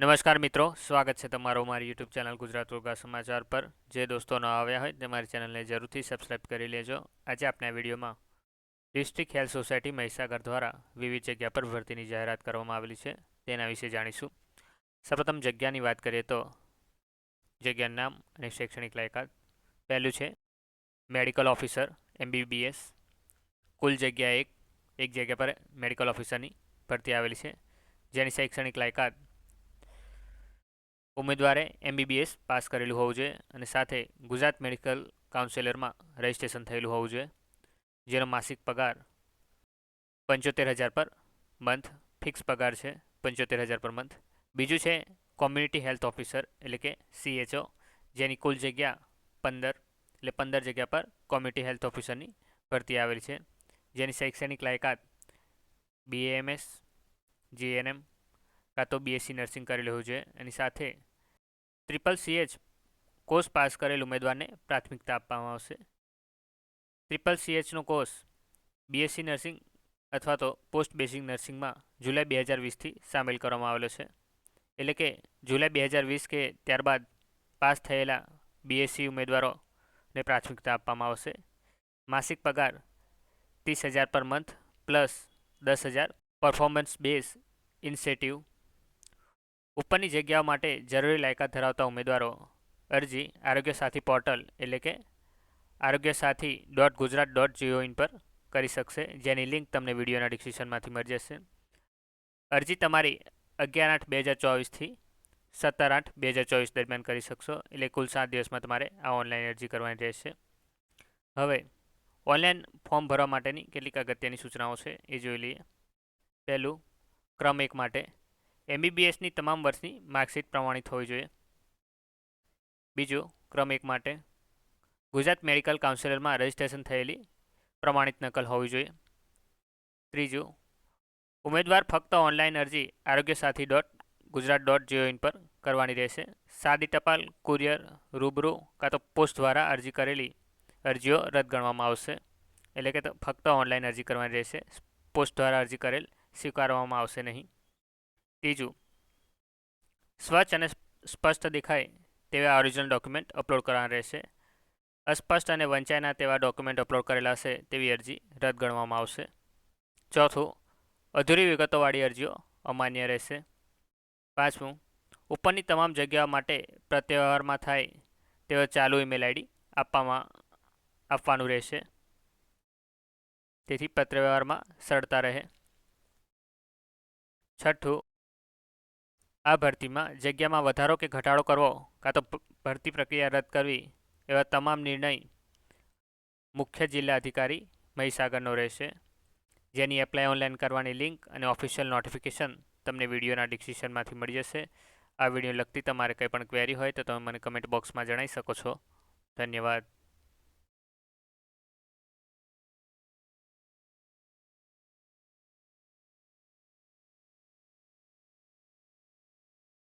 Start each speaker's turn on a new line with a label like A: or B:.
A: નમસ્કાર મિત્રો, સ્વાગત છે તમારું મારી યુટ્યુબ ચેનલ ગુજરાત ઉર્ગા સમાચાર પર. જે દોસ્તો ન આવ્યા હોય તે મારી ચેનલને જરૂરથી સબસ્ક્રાઈબ કરી લેજો. આજે આપણે વિડીયોમાં ડિસ્ટ્રિક્ટ હેલ્થ સોસાયટી મહીસાગર દ્વારા વિવિધ જગ્યા પર ભરતીની જાહેરાત કરવામાં આવેલી છે. તેના વિશે જાણીશું. સર્વપ્રથમ જગ્યાની વાત કરીએ તો જગ્યાનું નામ અને શૈક્ષણિક લાયકાત. પહેલું છે મેડિકલ ઓફિસર, એમબીબીએસ. કુલ જગ્યા એક એક જગ્યા પર મેડિકલ ઓફિસરની ભરતી આવેલી છે. જેની શૈક્ષણિક લાયકાત ઉમેદવારે એમબીબીએસ પાસ કરેલું હોવું જોઈએ અને સાથે ગુજરાત મેડિકલ કાઉન્સેલરમાં રજિસ્ટ્રેશન થયેલું હોવું જોઈએ, જેનો માસિક પગાર પંચોતેર હજાર પર મંથ ફિક્સ પગાર છે પંચોતેર હજાર પર મંથ બીજું છે કોમ્યુનિટી હેલ્થ ઓફિસર એટલે કે સીએચઓ જેની કુલ જગ્યા પંદર, એટલે પંદર જગ્યા પર કોમ્યુનિટી હેલ્થ ઓફિસરની ભરતી આવેલી છે. જેની શૈક્ષણિક લાયકાત બીએએમએસ જીએનએમ કાં તો બીએસસી નર્સિંગ કરેલું હોવું જોઈએ. એની સાથે ટ્રિપલ સીએચ કોર્સ પાસ કરેલ ઉમેદવારને પ્રાથમિકતા આપવામાં આવશે. ટ્રિપલ સીએચનો કોર્સ બીએસસી નર્સિંગ અથવા તો પોસ્ટ બેસિક નર્સિંગમાં જુલાઈ બે હજાર વીસથી સામેલ કરવામાં આવેલો છે. એટલે કે જુલાઈ બે હજાર વીસ કે ત્યારબાદ પાસ થયેલા બીએસસી ઉમેદવારોને પ્રાથમિકતા આપવામાં આવશે. માસિક પગાર ત્રીસ હજાર પર મંથ પ્લસ દસ હજાર. પરફોર્મન્સ બેઝ ઇન્સેટિવ ઉપરની જગ્યાઓ માટે જરૂરી લાયકાત ધરાવતા ઉમેદવારો અરજી આરોગ્ય સાથી પોર્ટલ એટલે કે આરોગ્ય સાથી ડોટ ગુજરાત ડોટ જીઓઇન પર કરી શકશે. જેની લિંક તમને વિડીયોના ડિસ્ક્રિપ્શનમાંથી મળી જશે. અરજી તમારી અગિયાર આઠ બે હજાર ચોવીસથી સત્તર આઠ બે હજાર ચોવીસ દરમિયાન કરી શકશો. એટલે કુલ સાત દિવસમાં તમારે આ ઓનલાઈન અરજી કરવાની રહેશે. હવે ઓનલાઈન ફોર્મ ભરવા માટેની કેટલીક અગત્યની સૂચનાઓ છે. એ જોઈ લઈએ. પહેલું, ક્રમ એક માટે એમબીબીએસની તમામ વર્ષની માર્કશીટ પ્રમાણિત હોવી જોઈએ. બીજું, ક્રમ એક માટે ગુજરાત મેડિકલ કાઉન્સિલરમાં રજિસ્ટ્રેશન થયેલી પ્રમાણિત નકલ હોવી જોઈએ. ત્રીજું, ઉમેદવાર ફક્ત ઓનલાઈન અરજી આરોગ્ય સાથી ડોટ ગુજરાત ડોટ જીઓઇન પર કરવાની રહેશે. સાદી ટપાલ, કુરિયર, રૂબરૂ કાં તો પોસ્ટ દ્વારા અરજી કરેલી અરજીઓ રદ ગણવામાં આવશે. એટલે કે ફક્ત ઓનલાઈન અરજી કરવાની રહેશે. પોસ્ટ દ્વારા અરજી કરેલ, સ્વીકારવામાં આવશે નહીં. ત્રીજું, સ્વચ્છ અને સ્પષ્ટ દેખાય તેવા ઓરિજિનલ ડોક્યુમેન્ટ અપલોડ કરવાના રહેશે. અસ્પષ્ટ અને વંચાયના તેવા ડોક્યુમેન્ટ અપલોડ કરેલા હશે તેવી અરજી રદ ગણવામાં આવશે. ચોથું, અધૂરી વિગતોવાળી અરજીઓ અમાન્ય રહેશે. પાંચમું, ઉપરની તમામ જગ્યાઓ માટે પ્રત્યવહારમાં થાય તેવા ચાલુ ઈમેલ આઈડી આપવામાં, આપવાનું રહેશે. તેથી પત્રવ્યવહારમાં સરળતા રહે. છઠ્ઠું આ ભરતીમાં જગ્યામાં વધારો કે ઘટાડો કરવો કાં તો ભરતી પ્રક્રિયા રદ કરવી એવા તમામ નિર્ણય મુખ્ય જિલ્લા અધિકારી મહીસાગરનો રહેશે. જેની એપ્લાય ઓનલાઈન કરવાની લિંક અને ઓફિશિયલ નોટિફિકેશન તમને વિડીયોના ડિસ્ક્રિપ્શનમાંથી મળી જશે. આ વીડિયો લગતી તમારે કંઈ પણ ક્વેરી હોય તો તમે મને કમેન્ટ બોક્સમાં જણાવી શકો છો. ધન્યવાદ.